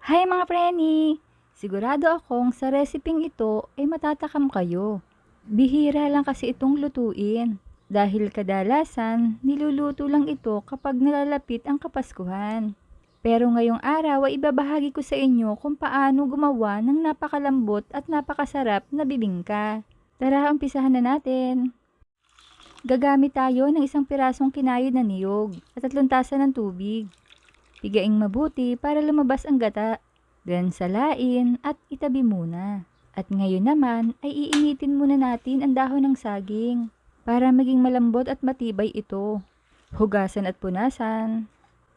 Hi mga preni! Sigurado akong sa reseping ito ay matatakam kayo. Bihira lang kasi itong lutuin. Dahil kadalasan, niluluto lang ito kapag nalalapit ang Kapaskuhan. Pero ngayong araw ay ibabahagi ko sa inyo kung paano gumawa ng napakalambot at napakasarap na bibingka. Tara, umpisahan na natin. Gagamit tayo ng isang pirasong kinayod na niyog at tatlong tasa ng tubig. Pigaing mabuti para lumabas ang gata. Then salain at itabi muna. At ngayon naman ay iinitin muna natin ang dahon ng saging para maging malambot at matibay ito. Hugasan at punasan.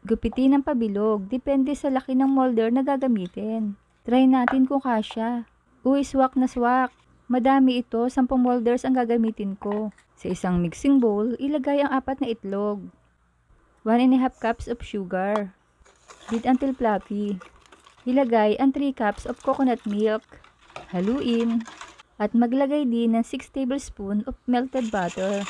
Gupitin ang pabilog, depende sa laki ng molder na gagamitin. Try natin kung kasya. Uy, swak na swak. Madami ito, 10 molders ang gagamitin ko. Sa isang mixing bowl, ilagay ang apat na itlog. 1 and a half cups of sugar. Beat until fluffy. Ilagay ang 3 cups of coconut milk. Haluin. At maglagay din ng 6 tablespoon of melted butter.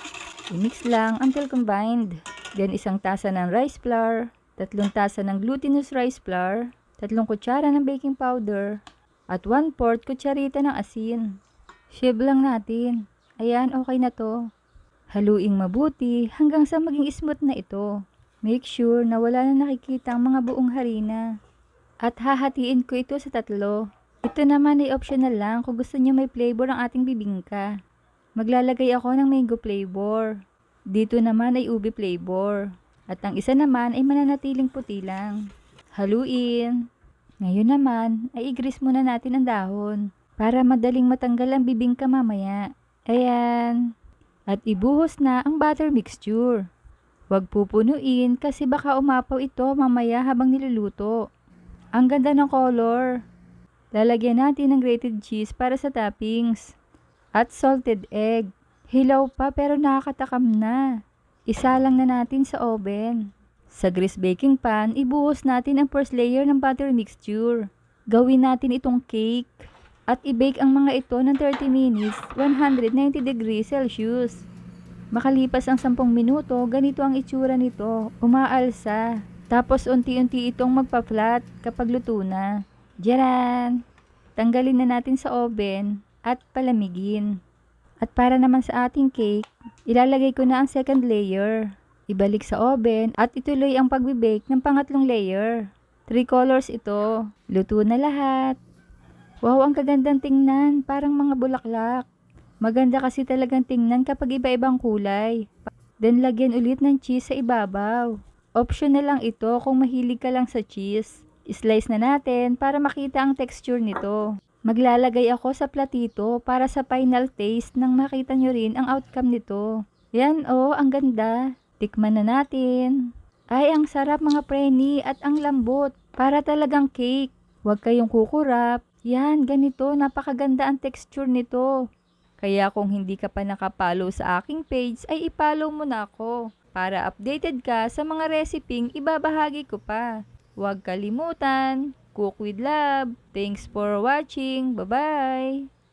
I-mix lang until combined. Then isang tasa ng rice flour, tatlong tasa ng glutinous rice flour, tatlong kutsara ng baking powder, at 1 4 kutsarita ng asin. Shave lang natin. Ayan, okay na to. Haluing mabuti hanggang sa maging smooth na ito. Make sure na wala na nakikita ang mga buong harina. At hahatiin ko ito sa tatlo. Ito naman ay optional lang kung gusto niyo may flavor ang ating bibingka. Maglalagay ako ng mango flavor. Dito naman ay ube flavor. At ang isa naman ay mananatiling puti lang. Haluin. Ngayon naman ay igris muna natin ang dahon para madaling matanggal ang bibingka mamaya. Ayan. At ibuhos na ang butter mixture. Huwag pupunuin kasi baka umapaw ito mamaya habang niluluto. Ang ganda ng color. Lalagyan natin ng grated cheese para sa toppings. At salted egg. Hilaw pa pero nakakatakam na. Isa lang na natin sa oven. Sa grease baking pan, ibuhos natin ang first layer ng butter mixture. Gawin natin itong cake. At i-bake ang mga ito ng 30 minutes, 190 degrees Celsius. Makalipas ang 10 minuto, ganito ang itsura nito, umaalsa. Tapos unti-unti itong magpa-flat kapag luto na. Diyan! Tanggalin na natin sa oven at palamigin. At para naman sa ating cake, ilalagay ko na ang second layer. Ibalik sa oven at ituloy ang pagbe-bake ng pangatlong layer. Three colors ito. Luto na lahat. Wow, ang kagandang tingnan. Parang mga bulaklak. Maganda kasi talagang tingnan kapag iba-ibang kulay. Then lagyan ulit ng cheese sa ibabaw. Optional lang ito kung mahilig ka lang sa cheese. Slice na natin para makita ang texture nito. Maglalagay ako sa platito para sa final taste nang makita nyo rin ang outcome nito. Yan oh, ang ganda. Tikman na natin. Ay, ang sarap mga preni at ang lambot. Para talagang cake. Huwag kayong kukurap. Yan, ganito. Napakaganda ang texture nito. Kaya kung hindi ka pa nakapalo sa aking page, ay ipollow mo na ako para updated ka sa mga reseping ibabahagi ko pa. Huwag kalimutan, cook with love. Thanks for watching. Bye-bye!